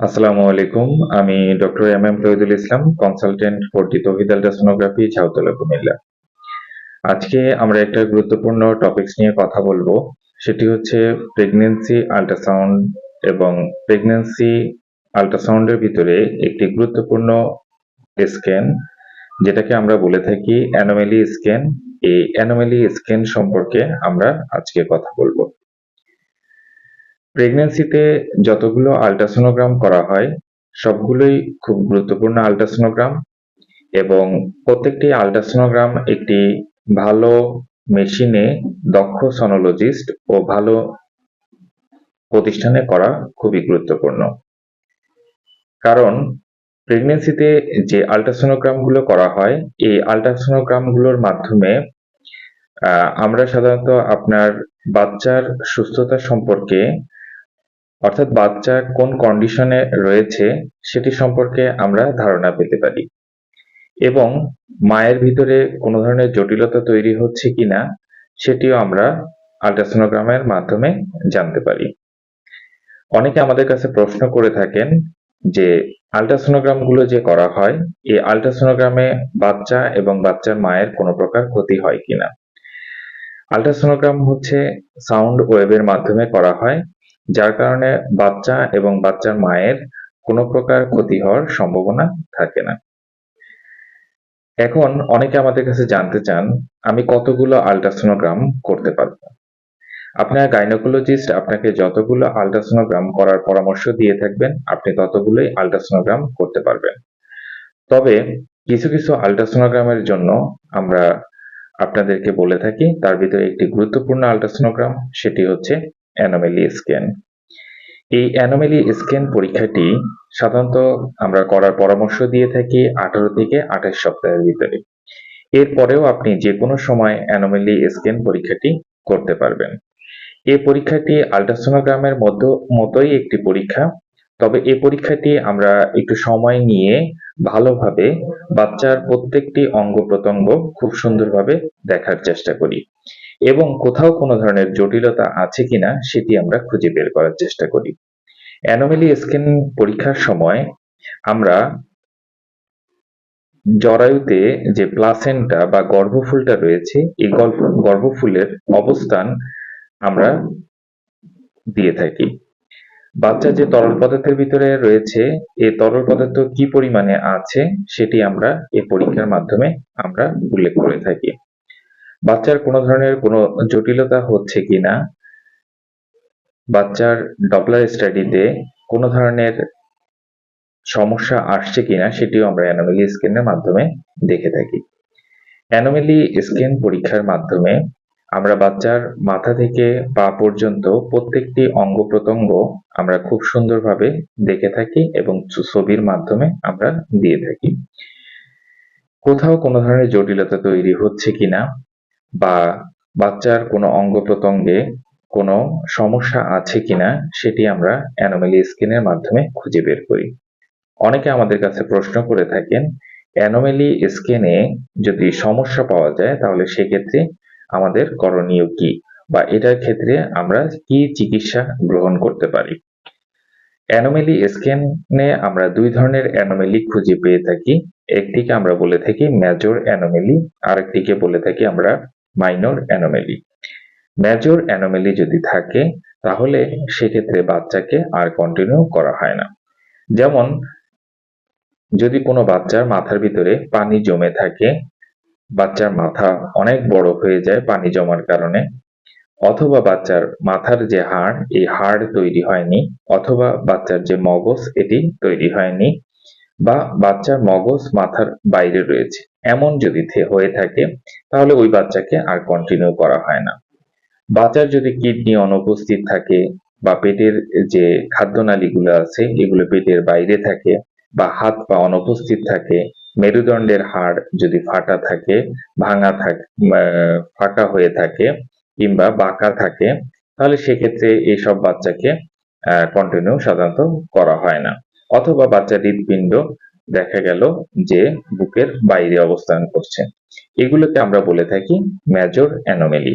আসসালামু আলাইকুম। আমি doctor M M Tahidul Islam consultant forty Tahid ultrasonography Chhautala, Comilla. আজকে আমরা একটা গুরুত্বপূর্ণ টপিকস নিয়ে কথা বলব। সেটি হচ্ছে প্রেগনেন্সি আল্ট্রাসাউন্ড এবং প্রেগনেন্সি আল্ট্রাসাউন্ডের ভিতরে একটি গুরুত্বপূর্ণ স্ক্যান যেটাকে আমরা বলে থাকি অ্যানোমেলি স্ক্যান এই অ্যানোমেলি স্ক্যান সম্পর্কে আমরা আজকে কথা বলব। প্রেগন্যান্সিতে যতগুলো আল্ট্রাসোনোগ্রাম করা হয়, সবগুলোই খুব গুরুত্বপূর্ণ আল্ট্রাসোনোগ্রাম এবং প্রত্যেকটি আল্ট্রাসোনোগ্রাম একটি ভালো মেশিনে দক্ষ সনোলজিস্ট ও ভালো প্রতিষ্ঠানে করা খুবই গুরুত্বপূর্ণ। কারণ প্রেগনেন্সিতে যে আল্ট্রাসোনোগ্রামগুলো করা হয়, এই আল্ট্রাসোনোগ্রামগুলোর মাধ্যমে আমরা সাধারণত আপনার বাচ্চার সুস্থতা সম্পর্কে অর্থাৎ বাচ্চা কোন কন্ডিশনে রয়েছে সেটি সম্পর্কে আমরা ধারণা পেতে পারি। এবং মায়ের ভিতরে কোনো ধরনের জটিলতা তৈরি হচ্ছে কিনা সেটিও আমরা আল্ট্রাসোনোগ্রামের মাধ্যমে জানতে পারি। অনেকে আমাদের কাছে প্রশ্ন করে থাকেন যে আল্ট্রাসোনোগ্রামগুলো যে করা হয় এই আল্ট্রাসোনোগ্রামে বাচ্চা এবং বাচ্চার মায়ের কোনো প্রকার ক্ষতি হয় কিনা? আল্ট্রাসোনোগ্রাম হচ্ছে সাউন্ড ওয়েভের মাধ্যমে করা হয় যার কারণে বাচ্চা এবং বাচ্চার মায়ের কোনো প্রকার ক্ষতি হওয়ার সম্ভাবনা থাকে না। এখন অনেকে আমাদের কাছে জানতে চান, আমি কতগুলো আল্ট্রাসোনোগ্রাম করতে পারব? আপনার গাইনোকোলজিস্ট আপনাকে যতগুলো আল্ট্রাসোনোগ্রাম করার পরামর্শ দিয়ে থাকবেন, আপনি ততগুলোই আল্ট্রাসোনোগ্রাম করতে পারবেন। তবে কিছু কিছু আল্ট্রাসোনোগ্রামের জন্য আমরা আপনাদেরকে বলে থাকি, তার ভিতরে একটি গুরুত্বপূর্ণ আল্ট্রাসোনোগ্রাম সেটি হচ্ছে অ্যানোমেলি স্ক্যান এই অ্যানোমেলি স্ক্যান পরীক্ষাটি সাধারণত আমরা করার পরামর্শ দিয়ে থাকি আঠারো থেকে আঠাশ সপ্তাহের ভিতরে। এরপরেও আপনি যে কোনো সময় অ্যানোমেলি স্ক্যান পরীক্ষাটি করতে পারবেন। এই পরীক্ষাটি আল্ট্রাসোনোগ্রামের মধ্য, মতোই একটি পরীক্ষা। তবে এই পরীক্ষাটি আমরা একটু সময় নিয়ে ভালোভাবে বাচ্চার প্রত্যেকটি অঙ্গ প্রত্যঙ্গ খুব সুন্দরভাবে দেখার চেষ্টা করি। এবং কোথাও কোনো ধরনের জটিলতা আছে কিনা সেটি আমরা খুঁজে বের করার চেষ্টা করি। অ্যানোমেলি স্ক্যান পরীক্ষার সময় আমরা জরায়ুতে যে প্লাসেন্টা বা গর্ভফুলটা রয়েছে, এই গর্ভফুলের অবস্থান আমরা দিয়ে থাকি। বাচ্চা যে তরল পদার্থের ভিতরে রয়েছে, এ তরল পদার্থ কি পরিমাণে আছে সেটি আমরা এই পরীক্ষার মাধ্যমে আমরা উল্লেখ করে থাকি। বাচ্চার কোনো ধরনের কোনো জটিলতা হচ্ছে কিনা? বাচ্চার ডপলার স্টাডিতে কোনো ধরনের সমস্যা আসছে কিনা সেটিও আমরা অ্যানোমেলি স্ক্যানের মাধ্যমে দেখে থাকি। অ্যানোমেলি স্ক্যান পরীক্ষার মাধ্যমে আমরা বাচ্চার মাথা থেকে পা পর্যন্ত প্রত্যেকটি অঙ্গ প্রত্যঙ্গ আমরা খুব সুন্দরভাবে দেখে থাকি এবং ছবির মাধ্যমে আমরা দিয়ে থাকি। কোথাও কোনো ধরনের জটিলতা তৈরি হচ্ছে কিনা? বা বাচ্চার কোনো অঙ্গ প্রত্যঙ্গে কোনো সমস্যা আছে কিনা সেটি আমরা অ্যানোমেলি স্ক্যানের মাধ্যমে খুঁজে বের করি। অনেকে আমাদের কাছে প্রশ্ন করে থাকেন অ্যানোমেলি স্ক্যানে যদি সমস্যা পাওয়া যায় তাহলে সেক্ষেত্রে আমাদের করণীয় কি? বা এটার ক্ষেত্রে আমরা কি চিকিৎসা গ্রহণ করতে পারি? অ্যানোমেলি স্ক্যানে আমরা দুই ধরনের অ্যানোমেলি খুঁজে পেয়ে থাকি। একটিকে আমরা বলে থাকি মেজর অ্যানোমেলি আরেকটিকে বলে থাকি আমরা মাইনর অ্যানোমেলি মেজর অ্যানোমেলি যদি থাকে, তাহলে সেক্ষেত্রে বাচ্চাকে আর কন্টিনিউ করা হয় না। যেমন, যদি কোনো বাচ্চার মাথার ভিতরে পানি জমে থাকে, বাচ্চার মাথা অনেক বড় হয়ে যায় পানি জমার কারণে, অথবা বাচ্চার মাথার যে হাড়, এই হাড় তৈরি হয়নি, অথবা বাচ্চার যে মগজ, এটি তৈরি হয়নি বা বাচ্চার মগজ মাথার বাইরে রয়েছে। এমন যদি হয়ে থাকে, তাহলে ওই বাচ্চাকে আর কন্টিনিউ করা হয় না। বাচ্চার যদি কিডনি অনুপস্থিত থাকে বা পেটের যে খাদ্যনালীগুলো আছে, এগুলো পেটের বাইরে থাকে বা হাত পা অনুপস্থিত থাকে, মেরুদণ্ডের হাড় যদি ফাটা থাকে, ভাঙা থাকে ফাঁকা হয়ে থাকে কিংবা বাঁকা থাকে, তাহলে সেক্ষেত্রে এইসব বাচ্চাকে কন্টিনিউ সাধারণত করা হয় না। অথবা বাচ্চার হৃদপিণ্ড দেখা গেল যে বুকের বাইরে অবস্থান করছে। এগুলোকে আমরা বলে থাকি মেজর অ্যানোমেলি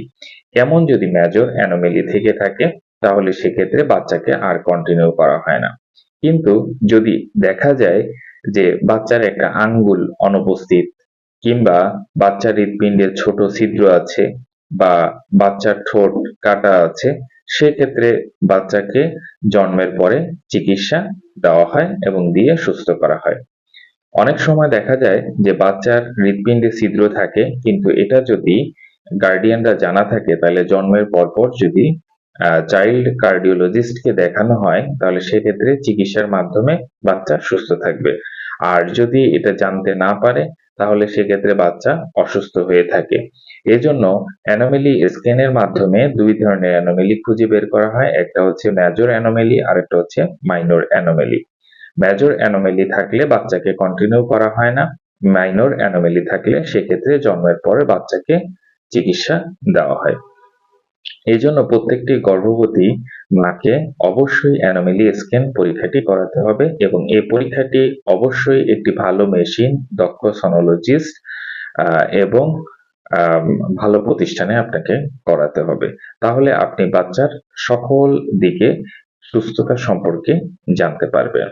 এমন যদি মেজর অ্যানোমেলি থেকে থাকে, তাহলে সেক্ষেত্রে বাচ্চাকে আর কন্টিনিউ করা হয় না। কিন্তু যদি দেখা যায় যে বাচ্চার একটা আঙ্গুল অনুপস্থিত কিংবা বাচ্চার হৃৎপিণ্ডে ছোট ছিদ্র আছে বা বাচ্চার ঠোঁট কাটা আছে সেক্ষেত্রে বাচ্চাকে জন্মের পরে চিকিৎসা দেওয়া হয় এবং দিয়ে সুস্থ করা হয়। অনেক সময় দেখা যায় যে বাচ্চার হৃৎপিণ্ডে ছিদ্র থাকে, কিন্তু এটা যদি গার্ডিয়ানরা জানা থাকে, তাহলে জন্মের পরপর যদি চাইল্ড কার্ডিওলজিস্টকে দেখানো হয়, তাহলে সেক্ষেত্রে চিকিৎসার মাধ্যমে বাচ্চা সুস্থ থাকবে। আর যদি এটা জানতে না পারে, তাহলে সেক্ষেত্রে বাচ্চা অসুস্থ হয়ে থাকে। এজন্য অ্যানোমেলি স্ক্যানের মাধ্যমে দুই ধরনের অ্যানোমেলি খুঁজে বের করা হয়। একটা হচ্ছে মেজর অ্যানোমেলি আর একটা হচ্ছে মাইনর অ্যানোমেলি। মেজর অ্যানোমেলি থাকলে বাচ্চাকে কন্টিনিউ করা হয় না। মাইনর অ্যানোমেলি থাকলে সেক্ষেত্রে জন্মের পরে বাচ্চাকে চিকিৎসা দেওয়া হয়। এই জন্য প্রত্যেকটি গর্ভবতী মাকে অবশ্যই অ্যানোমেলি স্ক্যান পরীক্ষাটি করাতে হবে এবং এই পরীক্ষাটি অবশ্যই একটি ভালো মেশিন দক্ষ সনোলজিস্ট এবং ভালো প্রতিষ্ঠানে আপনাকে করাতে হবে। তাহলে আপনি বাচ্চার সকল দিকে সুস্থতা সম্পর্কে জানতে পারবেন।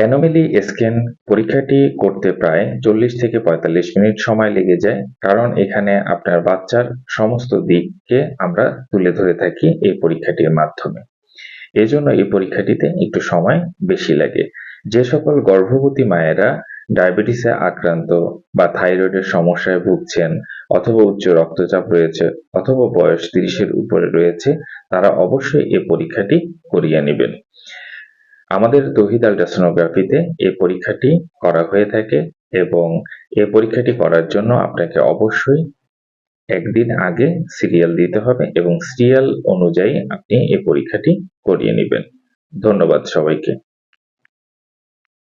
অ্যানোমেলি স্ক্যান পরীক্ষাটি করতে প্রায় চল্লিশ থেকে পঁয়তাল্লিশ মিনিট সময় লেগে যায়, কারণ এখানে আপনার বাচ্চার সমস্ত দিককে আমরা তুলে ধরে থাকি এই পরীক্ষাটির মাধ্যমে। এজন্য এই পরীক্ষাটিতে একটু সময় বেশি লাগে। যে সকল গর্ভবতী মায়েরা ডায়াবেটিসে আক্রান্ত বা থাইরয়েডের সমস্যায় ভুগছেন অথবা উচ্চ রক্তচাপ রয়েছে অথবা বয়স তিরিশের উপরে রয়েছে, তারা অবশ্যই এই পরীক্ষাটি করিয়ে নেবেন। আমাদের তহিদ আলট্রাসোনোগ্রাফিতে এই পরীক্ষাটি করা হয়ে থাকে এবং এই পরীক্ষাটি করার জন্য আপনাকে অবশ্যই একদিন আগে সিরিয়াল দিতে হবে এবং সিরিয়াল অনুযায়ী আপনি এই পরীক্ষাটি করিয়ে নেবেন। ধন্যবাদ সবাইকে।